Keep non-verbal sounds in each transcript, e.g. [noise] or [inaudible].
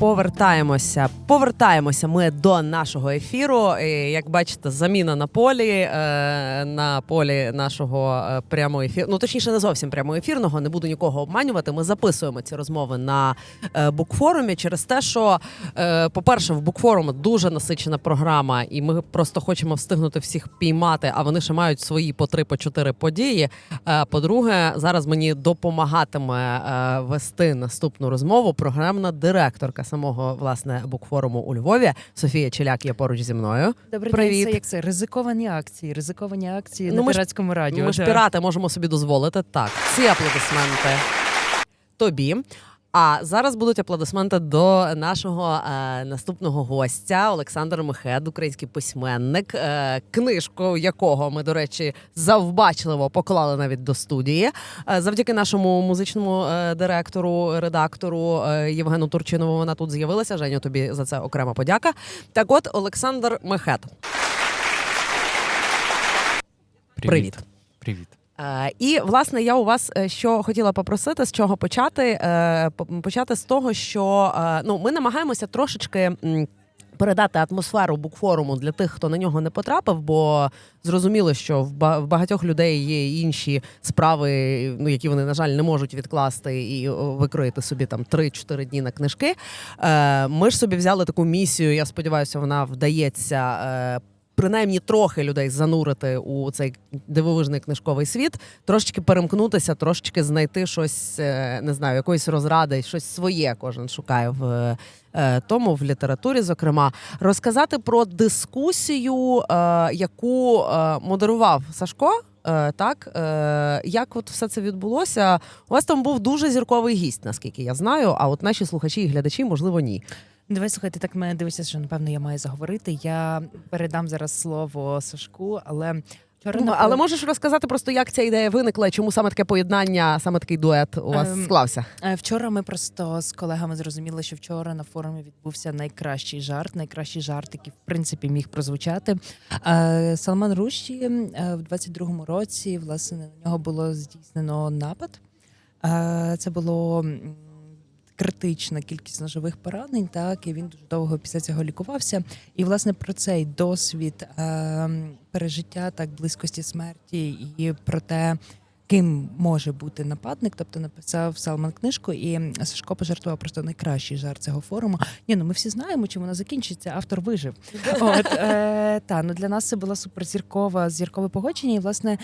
повертаємося. Повертаємося ми до нашого ефіру. Як бачите, заміна на полі е, на полі нашого е, прямого ефіру. Ну точніше, не зовсім прямого ефірного. Не буду нікого обманювати. Ми записуємо ці розмови на е, букфорумі через те, що, по-перше, в букфорумі дуже насичена програма, і ми просто хочемо встигнути всіх піймати. А вони ще мають свої по три, по чотири події. По-друге, зараз мені допомагатиме вести наступну розмову програмна директорка самого власне букфоруму у Львові. Софія Челяк є поруч зі мною. Добрий Привіт. день, це як це? Ризиковані акції, ризиковані акції Ну, на піратському радіо. Ми ж пірати можемо собі дозволити. Так, ці аплодисменти тобі. А зараз будуть аплодисменти до нашого е, наступного гостя Олександр Мехед, український письменник, е, книжку якого ми, до речі, завбачливо поклали навіть до студії. Е, завдяки нашому музичному е, директору, редактору е, Євгену Турчинову. Вона тут з'явилася. Женю, тобі за це окрема подяка. Так, от Олександр Мехед. Привіт. Привіт. Е, І власне я у вас е, що хотіла попросити, з чого почати? Е, Почати з того, що е, ну ми намагаємося трошечки. Передати атмосферу букфоруму для тих, хто на нього не потрапив, бо зрозуміло, що в ба- багатьох людей є інші справи, ну які вони на жаль не можуть відкласти і викроїти собі там 3-4 дні на книжки. Е, Ми ж собі взяли таку місію. Я сподіваюся, вона вдається е, принаймні трохи людей занурити у цей дивовижний книжковий світ, трошечки перемкнутися, трошечки знайти щось, е, не знаю, якоїсь розради, щось своє кожен шукає в е, тому, в літературі, зокрема, розказати про дискусію, е, яку модерував Сашко. Так, як от все це відбулося? У вас там був дуже зірковий гість, наскільки я знаю. А от наші слухачі і глядачі, можливо, ні. Давай слухай, ти так мене дивишся, що напевно я маю заговорити. Я передам зараз слово Сашку, але вчора Ну, але можеш розказати просто, як ця ідея виникла, і чому саме таке поєднання, саме такий дует у вас Ем, склався? Е, Вчора ми просто з колегами зрозуміли, що вчора на форумі відбувся найкращий жарт, найкращий жарт, який в принципі міг прозвучати. Е, Салман Руші е, в 22-му році власне на нього було здійснено напад. Е, Це було критична кількість ножових поранень, так і він дуже довго після цього лікувався. І власне про цей досвід е, пережиття так близькості смерті і про те ким може бути нападник, тобто написав Салман книжку, і Сашко пожартував просто найкращий жарт цього форуму. Ні, ну ми всі знаємо, чим вона закінчиться. Автор вижив. [laughs] От е, та ну для нас це була суперзіркова зіркове погодження. І власне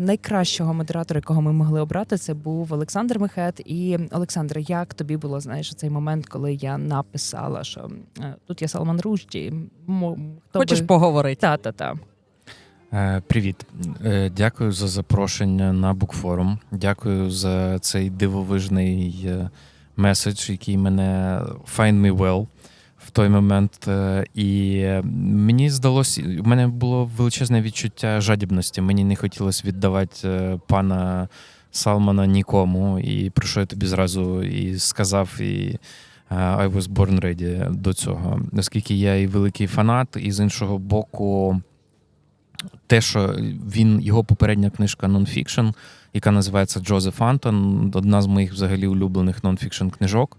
найкращого модератора, якого ми могли обрати, це був Олександр Мехет. І Олександр, як тобі було знаєш цей момент, коли я написала, що е, тут є Салман Рушді, мо- хто Хочеш би... поговорити? Та, та, та. Е, Привіт. Е, Дякую за запрошення на букфорум. Дякую за цей дивовижний меседж, який мене find me well той момент. Е, І мені здалося, у мене було величезне відчуття жадібності. Мені не хотілося віддавати е, пана Салмана нікому. І про що я тобі зразу і сказав, і е, I was born ready до цього. Оскільки я і великий фанат, і з іншого боку те, що він його попередня книжка нонфікшн, яка називається Джозеф Антон, одна з моїх взагалі улюблених нонфікшн книжок.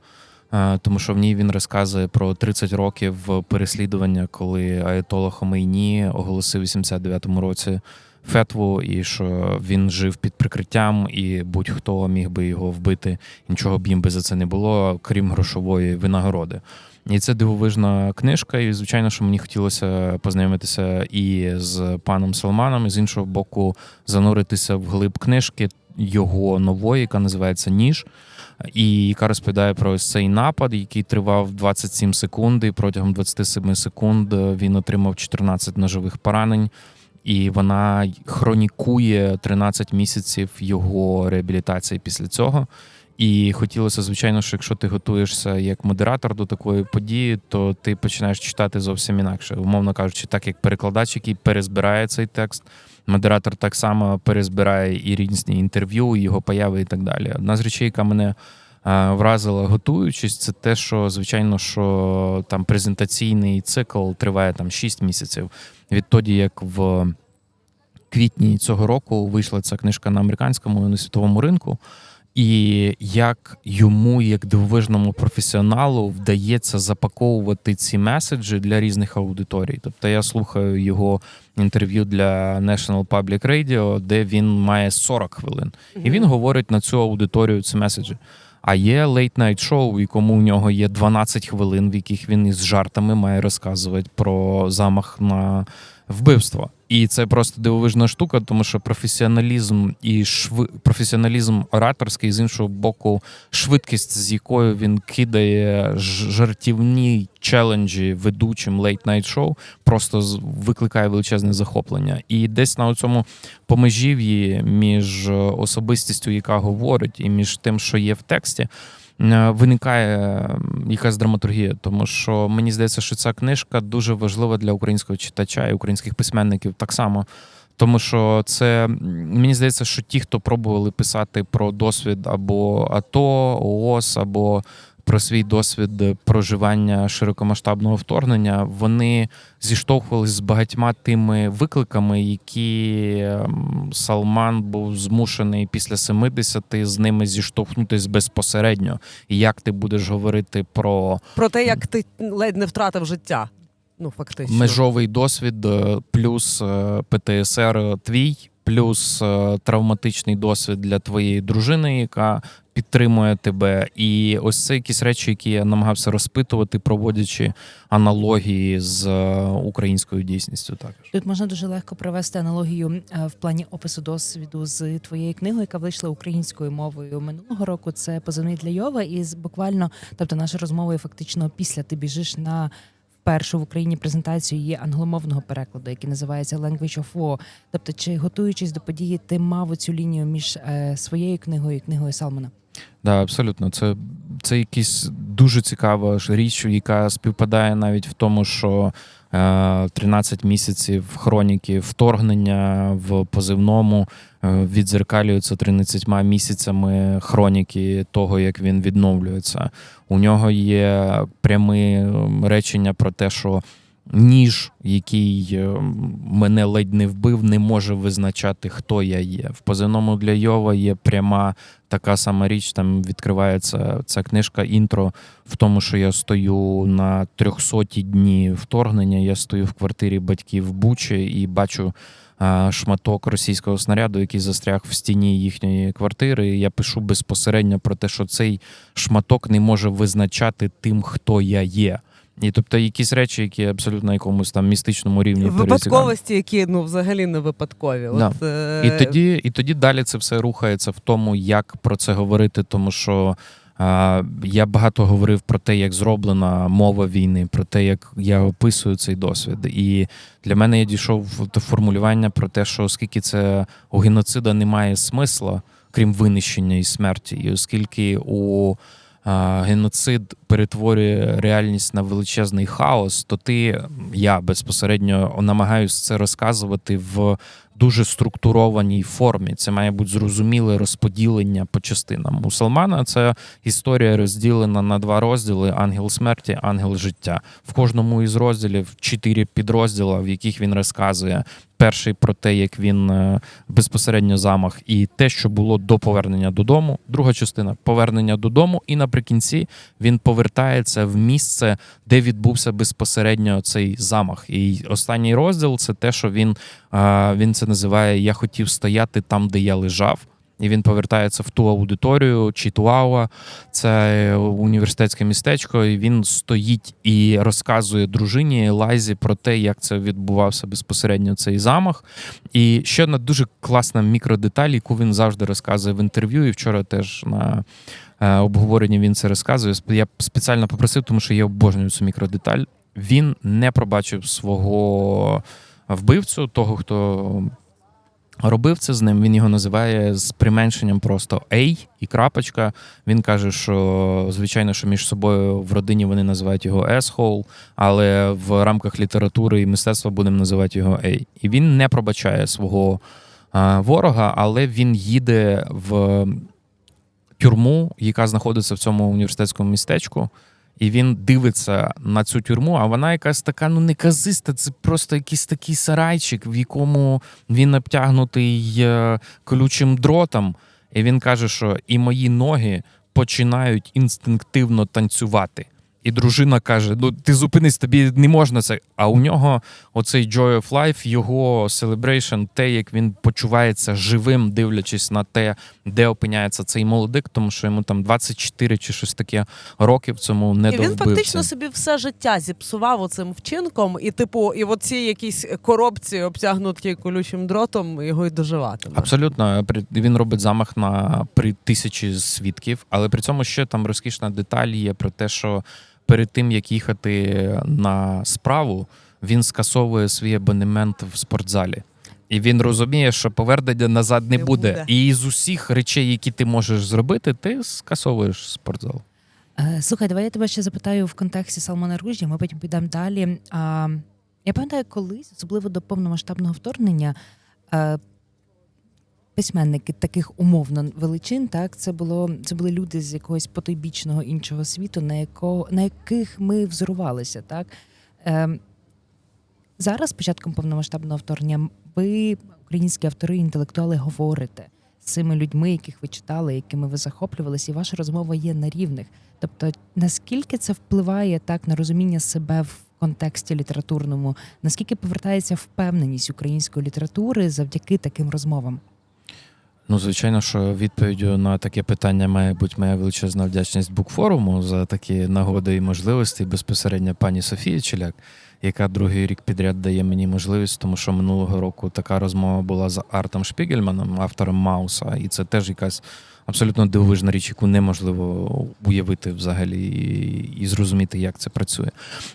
Е, Тому що в ній він розказує про 30 років переслідування, коли Аятолла Хомейні оголосив у 89-му році фетву, і що він жив під прикриттям, і будь-хто міг би його вбити. Нічого б їм би за це не було, крім грошової винагороди. І це дивовижна книжка, і звичайно, що мені хотілося познайомитися і з паном Салманом, і з іншого боку, зануритися в глиб книжки його нової, яка називається Ніж, і яка розповідає про ось цей напад, який тривав 27 секунд. І протягом 27 секунд він отримав 14 ножових поранень. І вона хронікує 13 місяців його реабілітації після цього. І хотілося, звичайно, що якщо ти готуєшся як модератор до такої події, то ти починаєш читати зовсім інакше. Умовно кажучи, так як перекладач, який перезбирає цей текст, модератор так само перезбирає і різні інтерв'ю, і його появи, і так далі. Одна з речей, яка мене е, вразила, готуючись, це те, що звичайно, що там презентаційний цикл триває там 6 місяців. Відтоді, як в квітні цього року вийшла ця книжка на американському і на світовому ринку. І як йому, як дивовижному професіоналу, вдається запаковувати ці меседжі для різних аудиторій. Тобто я слухаю його інтерв'ю для National Public Radio, де він має 40 хвилин, і він говорить на цю аудиторію ці меседжі. А є late night шоу, в якому у нього є 12 хвилин, в яких він із жартами має розказувати про замах на вбивство. І це просто дивовижна штука, тому що професіоналізм і шви... професіоналізм ораторський, з іншого боку, швидкість, з якою він кидає жартівні челенджі ведучим night шоу, просто викликає величезне захоплення. І десь на цьому помежів'ї між е, особистістю, яка говорить, і між тим, що є в тексті. Е, Виникає якась драматургія, тому що мені здається, що ця книжка дуже важлива для українського читача і українських письменників так само. Тому що це мені здається, що ті, хто пробували писати про досвід або АТО, ООС, або про свій досвід проживання широкомасштабного вторгнення, вони зіштовхувалися з багатьма тими викликами, які ем, Салман був змушений після 70 з ними зіштовхнутись безпосередньо. І як ти будеш говорити про Про те, як ти ледь не втратив життя. Ну, фактично. межовий досвід, е, плюс е, ПТСР твій, плюс е, травматичний досвід для твоєї дружини, яка підтримує тебе. І ось це якісь речі, які я намагався розпитувати, проводячи аналогії з е, українською дійсністю. Також Тут можна дуже легко провести аналогію е, в плані опису досвіду з твоєю книгою, яка вийшла українською мовою минулого року. Це позивний для Йова. І буквально, тобто, наша розмова є фактично після ти біжиш на першу в Україні презентацію її англомовного перекладу, який називається Language of War. Тобто, чи готуючись до події, ти мав цю лінію між е, своєю книгою і книгою Салмана? Да, абсолютно. Це, це якась дуже цікава річ, яка співпадає навіть в тому, що е, 13 місяців хроніки вторгнення в позивному е, відзеркалюються 13 місяцями хроніки того, як він відновлюється. У нього є прямі речення про те, що ніж, який е, мене ледь не вбив, не може визначати, хто я є. В позивному для Йова є пряма така сама річ. Там відкривається ця книжка інтро в тому, що я стою на 300 дні вторгнення. Я стою в квартирі батьків Бучі і бачу. Шматок російського снаряду, який застряг в стіні їхньої квартири. Я пишу безпосередньо про те, що цей шматок не може визначати тим, хто я є. І тобто якісь речі, які абсолютно на якомусь там містичному рівні. Випадковості, які ну взагалі не випадкові. Да. От, е, І тоді, і тоді далі це все рухається в тому, як про це говорити, тому що. Я багато говорив про те, як зроблена мова війни, про те, як я описую цей досвід. І для мене я дійшов до формулювання про те, що оскільки це у геноцида немає смисла, крім винищення і смерті, і оскільки у геноцид перетворює реальність на величезний хаос, то ти, я безпосередньо намагаюся це розказувати в дуже структурованій формі. Це має бути зрозуміле розподілення по частинам. У Салмана це історія розділена на два розділи: ангел смерті, ангел життя. В кожному із розділів чотири підрозділа, в яких він розказує. Перший про те, як він е, безпосередньо замах, і те, що було до повернення додому. Друга частина повернення додому, і наприкінці він повертається в місце, де відбувся безпосередньо цей замах. І останній розділ це те, що він, він це називає Я хотів стояти там, де я лежав. І він повертається в ту аудиторію, Читуауа, це університетське містечко. І він стоїть і розказує дружині Лайзі про те, як це відбувався безпосередньо цей замах. І ще одна дуже класна мікродеталь, яку він завжди розказує в інтерв'ю. І вчора теж на е, обговоренні він це розказує. Я спеціально попросив, тому що я обожнюю цю мікродеталь. Він не пробачив свого вбивцю, того, хто робив це з ним. Він його називає з применшенням просто Ей і крапочка. Він каже, що звичайно, що між собою в родині вони називають його Есхол, але в рамках літератури і мистецтва будемо називати його Ей. І він не пробачає свого ворога, але він їде в тюрму, яка знаходиться в цьому університетському містечку. І він дивиться на цю тюрму, а вона якась така ну неказиста. Це просто якийсь такий сарайчик, в якому він обтягнутий е, колючим дротом. І він каже, що і мої ноги починають інстинктивно танцювати. І дружина каже: Ну ти зупинись, тобі не можна це. А у нього оцей Joy of Life, його celebration, те, як він почувається живим, дивлячись на те, де опиняється цей молодик, тому що йому там 24 чи щось таке років цьому не І він фактично собі все життя зіпсував оцим вчинком, і типу, і в оці якісь коробці обтягнуті колючим дротом, його й доживатиме. Абсолютно, він робить замах на при тисячі свідків, але при цьому ще там розкішна деталь є про те, що перед тим як їхати на справу, він скасовує свій абонемент в спортзалі. І він розуміє, що повернення назад не, Не буде. буде. І з усіх речей, які ти можеш зробити, ти скасовуєш спортзал. Е, Слухай, давай я тебе ще запитаю в контексті Салмана Ружі, ми потім підемо далі. Я пам'ятаю, колись, особливо до повномасштабного вторгнення, е, письменники таких умовно величин, так, це було це були люди з якогось потойбічного іншого світу, на якого на яких ми взорувалися. Так. Е, зараз, початком повномасштабного вторгнення, ви, українські автори, інтелектуали, говорите з цими людьми, яких ви читали, якими ви захоплювалися, і ваша розмова є на рівних. Тобто, наскільки це впливає так на розуміння себе в контексті літературному, наскільки повертається впевненість української літератури завдяки таким розмовам? Ну, звичайно, що відповіддю на таке питання має бути моя величезна вдячність букфоруму за такі нагоди і можливості, безпосередньо пані Софії Челяк, яка другий рік підряд дає мені можливість, тому що минулого року така розмова була з Артом Шпігельманом, автором Мауса, і це теж якась абсолютно дивовижна річ, яку неможливо уявити взагалі і, зрозуміти, як це працює.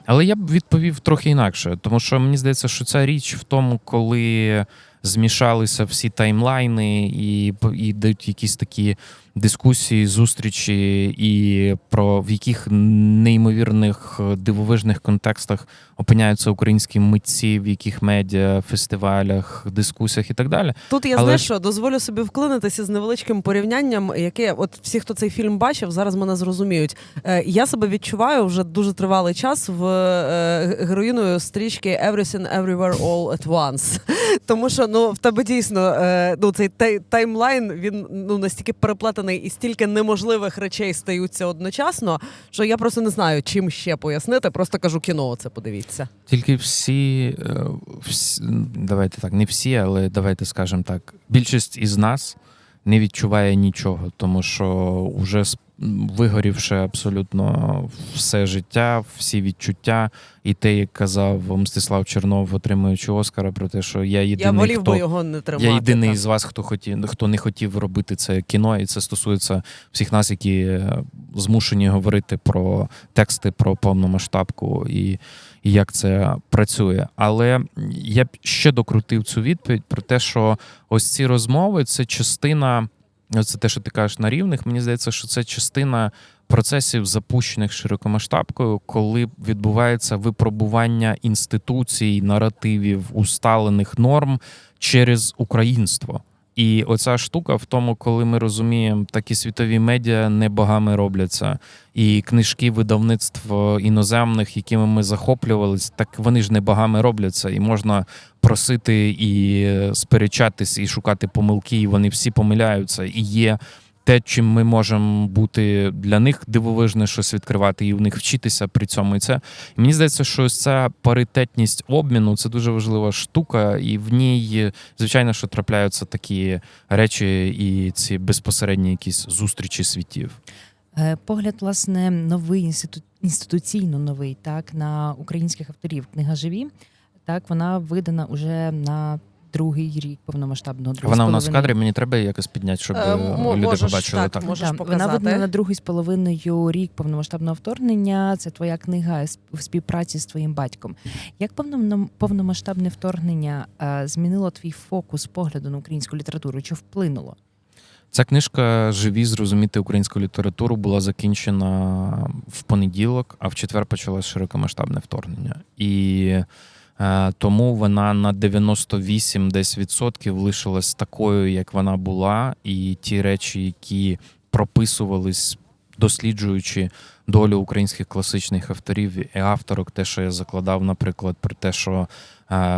Але я б відповів трохи інакше, тому що мені здається, що ця річ в тому, коли змішалися всі таймлайни і, йдуть якісь такі дискусії, зустрічі, і про в яких неймовірних е, дивовижних контекстах опиняються українські митці, в яких медіа, фестивалях, дискусіях і так далі. Тут я Але знаєш що, дозволю собі вклинитися з невеличким порівнянням, яке от всі, хто цей фільм бачив, зараз мене зрозуміють. Е, я себе відчуваю вже дуже тривалий час в е, героїною стрічки Everything Everywhere All at Once. [laughs] Тому що ну в тебе дійсно ну цей таймлайн він ну настільки переплетений і стільки неможливих речей стаються одночасно, що я просто не знаю, чим ще пояснити. Просто кажу кіно. Це подивіться. Тільки всі, е, всі, давайте так, не всі, але давайте скажемо так. Більшість із нас не відчуває нічого, тому що вже вигорівши абсолютно все життя, всі відчуття, і те, як казав Мстислав Чернов, отримуючи Оскара, про те, що я Я єдиний, волів хто би його не тримати. я єдиний так. з вас, хто хотів, хто не хотів робити це кіно, і це стосується всіх нас, які е, змушені говорити про тексти про повномасштабку і, і як це працює. Але я б ще докрутив цю відповідь про те, що ось ці розмови це частина, це те, що ти кажеш на рівних. Мені здається, що це частина. Процесів, запущених широкомасштабкою, коли відбувається випробування інституцій, наративів, усталених норм через українство. І оця штука в тому, коли ми розуміємо, такі світові медіа не богами робляться, і книжки видавництв іноземних, якими ми захоплювалися, так вони ж не богами робляться, і можна просити і сперечатись, і шукати помилки, і вони всі помиляються. І є те, чим ми можемо бути для них дивовижне щось відкривати, і в них вчитися при цьому. І це і мені здається, що ця паритетність обміну це дуже важлива штука, і в ній, звичайно, що трапляються такі речі і ці безпосередні якісь зустрічі світів. Е, Погляд, власне, новий інститу... інституційно новий, так, на українських авторів. Книга живі. Так, вона видана уже на другий рік повномасштабного другий Вона у нас в кадрі, мені треба її якось підняти, щоб Е, е, люди можеш, побачили так, так. можеш Да, показати. Вона видана на другий з половиною рік повномасштабного вторгнення. Це твоя книга с- в співпраці з твоїм батьком. Як повном- повномасштабне вторгнення е, змінило твій фокус погляду на українську літературу? Чи вплинуло? Ця книжка Живі зрозуміти українську літературу була закінчена в понеділок, а в четвер почалось широкомасштабне вторгнення. І тому вона на 98 десь відсотків лишилась такою, як вона була, і ті речі, які прописувались, досліджуючи долю українських класичних авторів і авторок. Те, що я закладав, наприклад, про те, що е,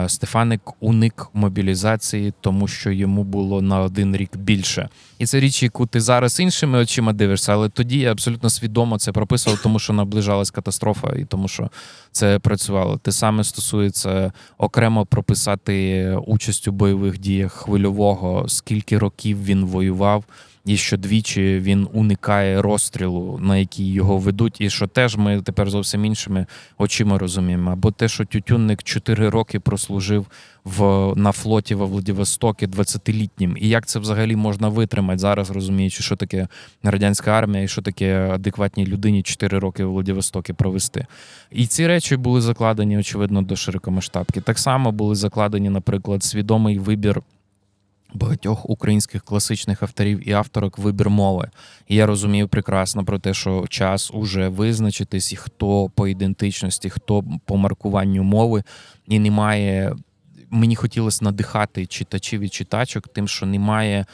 Стефаник уник мобілізації, тому що йому було на один рік більше. І це річ, яку ти зараз іншими очима дивишся, але тоді я абсолютно свідомо це прописував, тому що наближалась катастрофа, і тому що це працювало. Те саме стосується окремо прописати участь у бойових діях хвильового, скільки років він воював. І що двічі він уникає розстрілу, на який його ведуть, і що теж ми тепер зовсім іншими очима розуміємо. Або те, що Тютюнник 4 роки прослужив в на флоті во Владивостокі 20-літнім. І як це взагалі можна витримати зараз, розуміючи, що таке радянська армія і що таке адекватній людині 4 роки в Владивостокі провести. І ці речі були закладені, очевидно, до широкомасштабки. Так само були закладені, наприклад, свідомий вибір. Багатьох українських класичних авторів і авторок вибір мови. І я розумів прекрасно про те, що час уже визначитись, і хто по ідентичності, хто по маркуванню мови, і немає. Мені хотілося надихати читачів і читачок, тим, що немає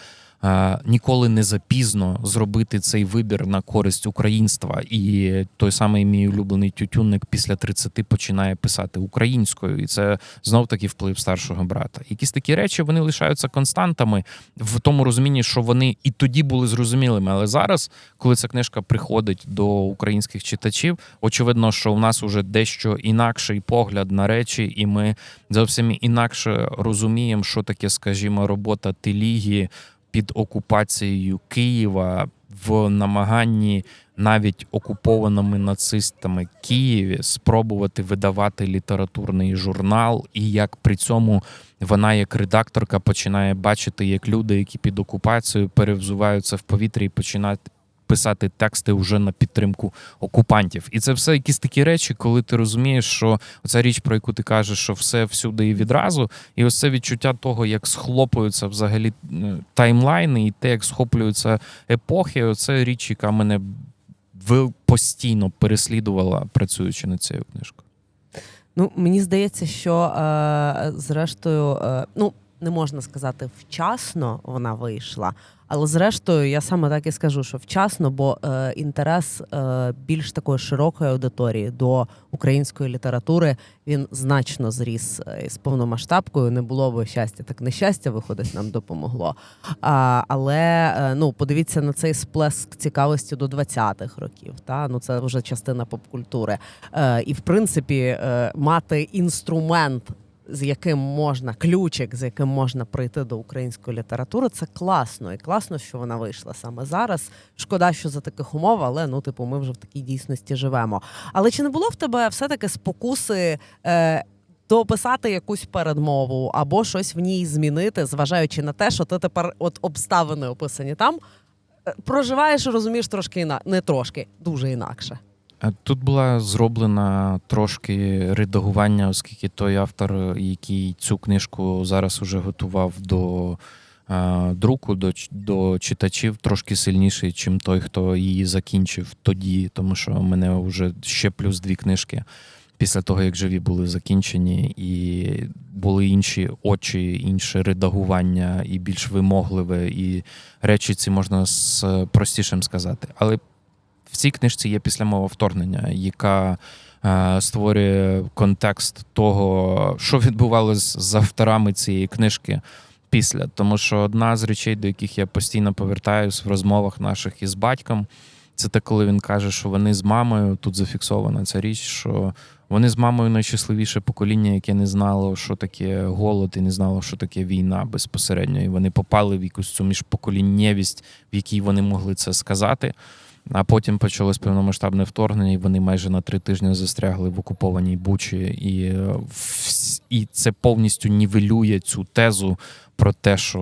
ніколи не запізно зробити цей вибір на користь українства. І той самий мій улюблений тютюнник після 30 починає писати українською, і це знов таки вплив старшого брата. Якісь такі речі вони лишаються константами в тому розумінні, що вони і тоді були зрозумілими. Але зараз, коли ця книжка приходить до українських читачів, очевидно, що у нас уже дещо інакший погляд на речі, і ми зовсім інакше розуміємо, що таке, скажімо, робота Телігі під окупацією Києва в намаганні навіть окупованими нацистами Києві спробувати видавати літературний журнал, і як при цьому вона, як редакторка, починає бачити, як люди, які під окупацією перевзуваються в повітрі і починають писати тексти вже на підтримку окупантів. І це все якісь такі речі, коли ти розумієш, що оця річ, про яку ти кажеш, що все всюди і відразу, і ось це відчуття того, як схлопуються взагалі е, таймлайни, і те, як схоплюються епохи, оце річ, яка мене постійно переслідувала, працюючи над цією книжкою. Ну, мені здається, що е, зрештою, е, ну не можна сказати вчасно вона вийшла, але зрештою, я саме так і скажу, що вчасно, бо е, інтерес е, більш такої широкої аудиторії до української літератури він значно зріс е, з повномасштабкою. Не було би щастя, так нещастя виходить, нам допомогло. А, але е, ну подивіться на цей сплеск цікавості до 20-х років. Та ну це вже частина попкультури. Е, і в принципі, е, мати інструмент. З яким можна ключик, з яким можна прийти до української літератури, це класно. І класно, що вона вийшла саме зараз. Шкода, що за таких умов, але ну, типу, ми вже в такій дійсності живемо. Але чи не було в тебе все-таки спокуси е, дописати якусь передмову або щось в ній змінити, зважаючи на те, що ти тепер от обставини описані там, е, проживаєш і розумієш трошки іна... не трошки, дуже інакше. Тут була зроблена трошки редагування, оскільки той автор, який цю книжку зараз уже готував до друку, до, до читачів, трошки сильніший, чим той, хто її закінчив тоді, тому що в мене вже ще плюс дві книжки. Після того, як живі були закінчені, і були інші очі, інше редагування, і більш вимогливе, і речі ці можна з простішим сказати. Але в цій книжці є післямова вторгнення, яка е, створює контекст того, що відбувалося з авторами цієї книжки після. Тому що одна з речей, до яких я постійно повертаюсь в розмовах наших із батьком, це те, коли він каже, що вони з мамою тут зафіксована ця річ, що вони з мамою найщасливіше покоління, яке не знало, що таке голод, і не знало, що таке війна безпосередньо. І вони попали в якусь цю міжпоколіннєвість, в якій вони могли це сказати. А потім почалось повномасштабне вторгнення, і вони майже на три тижні застрягли в окупованій Бучі, і, е, і це повністю нівелює цю тезу про те, що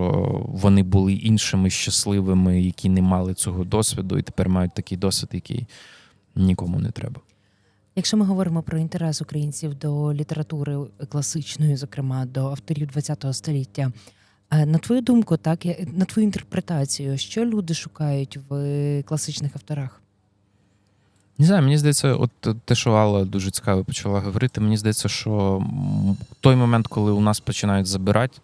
вони були іншими щасливими, які не мали цього досвіду, і тепер мають такий досвід, який нікому не треба. Якщо ми говоримо про інтерес українців до літератури класичної, зокрема до авторів ХХ століття, на твою думку, так на твою інтерпретацію, що люди шукають в класичних авторах? Не знаю, мені здається, от те, що Алла дуже цікаво почала говорити, мені здається, що той момент, коли у нас починають забирати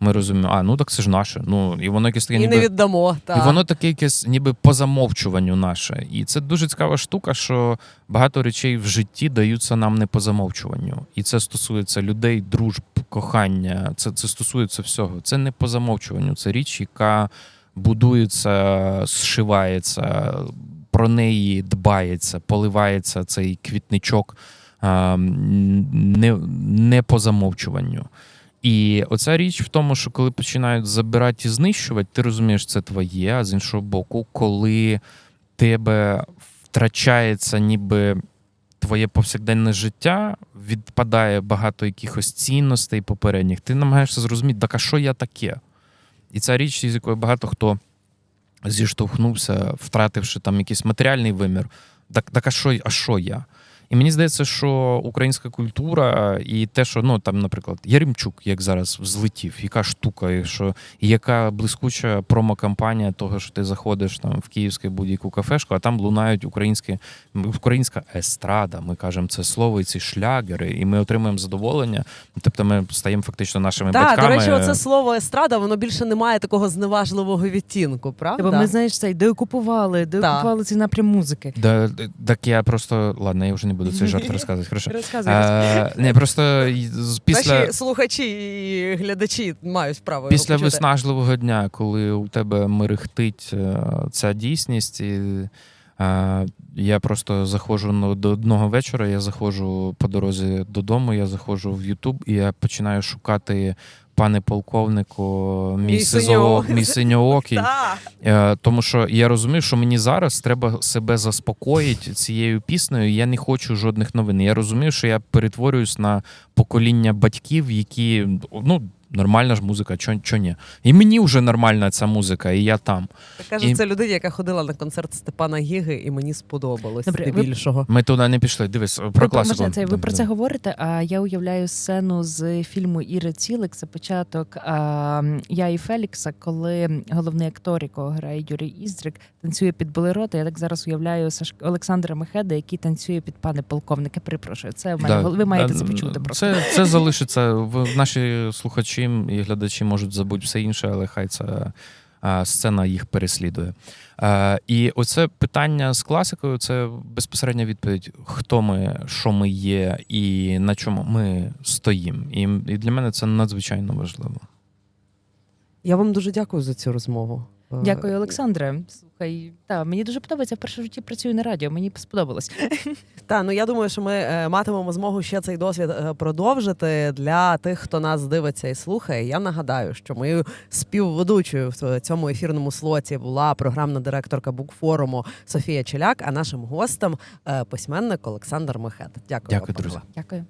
Ми розуміємо, а ну так це ж наше. Ну і воно якесь таке І не віддамо. і воно таке якесь ніби по замовчуванню наше. І це дуже цікава штука, що багато речей в житті даються нам не по замовчуванню. І це стосується людей, дружб, кохання. Це, це стосується всього. Це не по замовчуванню. Це річ, яка будується, зшивається, про неї дбається, поливається цей квітничок а, не, не по замовчуванню. І оця річ в тому, що коли починають забирати і знищувати, ти розумієш, це твоє, а з іншого боку, коли тебе втрачається ніби твоє повсякденне життя, відпадає багато якихось цінностей попередніх, ти намагаєшся зрозуміти, так а що я таке? І ця річ, з якою багато хто зіштовхнувся, втративши там якийсь матеріальний вимір. Так, так а що, а що я? І мені здається, що українська культура і те, що ну там, наприклад, Яремчук, як зараз взлетів, яка штука, і що і яка блискуча промокампанія того, що ти заходиш там в київську будь-яку кафешку, а там лунають українські українська естрада. Ми кажемо це слово, і ці шлягери, і ми отримуємо задоволення. Тобто, ми стаємо фактично нашими Так, до речі, оце слово естрада, воно більше не має такого зневажливого відтінку, правда? Бо ми знаєш цей деокупували, деокупували цей напрям музики. Да, так я просто ладно, я вже не буду цей жарт [laughs] розказувати. Хорошо. Розказуй. Е, не просто після. Наші слухачі і глядачі мають право Після почути. виснажливого дня, коли у тебе мерехтить е, ця дійсність, і е, я просто заходжу до одного вечора, я заходжу по дорозі додому, я заходжу в Ютуб і я починаю шукати. Пане полковнику, мій, сизо, мій синьоокий. [laughs] Е, Тому що я розумів, що мені зараз треба себе заспокоїти цією піснею. Я не хочу жодних новин. Я розумів, що я перетворююсь на покоління батьків, які ну нормальна ж музика, чо, чо ні. І мені вже нормальна ця музика, і я там. Так каже, І- це людина, яка ходила на концерт Степана Гіги, і мені сподобалось Добре, ви- більшого. Ми туди не пішли. Дивись про Ви, класику. можна це, ви про це говорите, а я уявляю сцену з фільму Іри Цілик. Це початок а, я і Фелікса, коли головний актор, якого грає Юрій Іздрик, танцює під болерота. Я так зараз уявляю Саш... Олександра Мехеда, який танцює під пане полковника. Перепрошую, це в мене. Да, ви маєте да, це почути. Просто Це, це залишиться. В- Наші слухачі і глядачі можуть забути все інше, але хай ця сцена їх переслідує. І оце питання з класикою це безпосередня відповідь, хто ми, що ми є і на чому ми стоїмо. І для мене це надзвичайно важливо. Я вам дуже дякую за цю розмову. Е, Дякую, Олександре. Слухай, та мені дуже подобається. Вперше в житті працюю на радіо. Мені сподобалось. [laughs] Та ну я думаю, що ми е, матимемо змогу ще цей досвід е, продовжити для тих, хто нас дивиться і слухає. Я нагадаю, що моєю співведучою в цьому ефірному слоті була програмна директорка букфоруму Софія Челяк, а нашим гостем е, письменник Олександр Мехет. Дякую, Дякую, друзі. Дякую.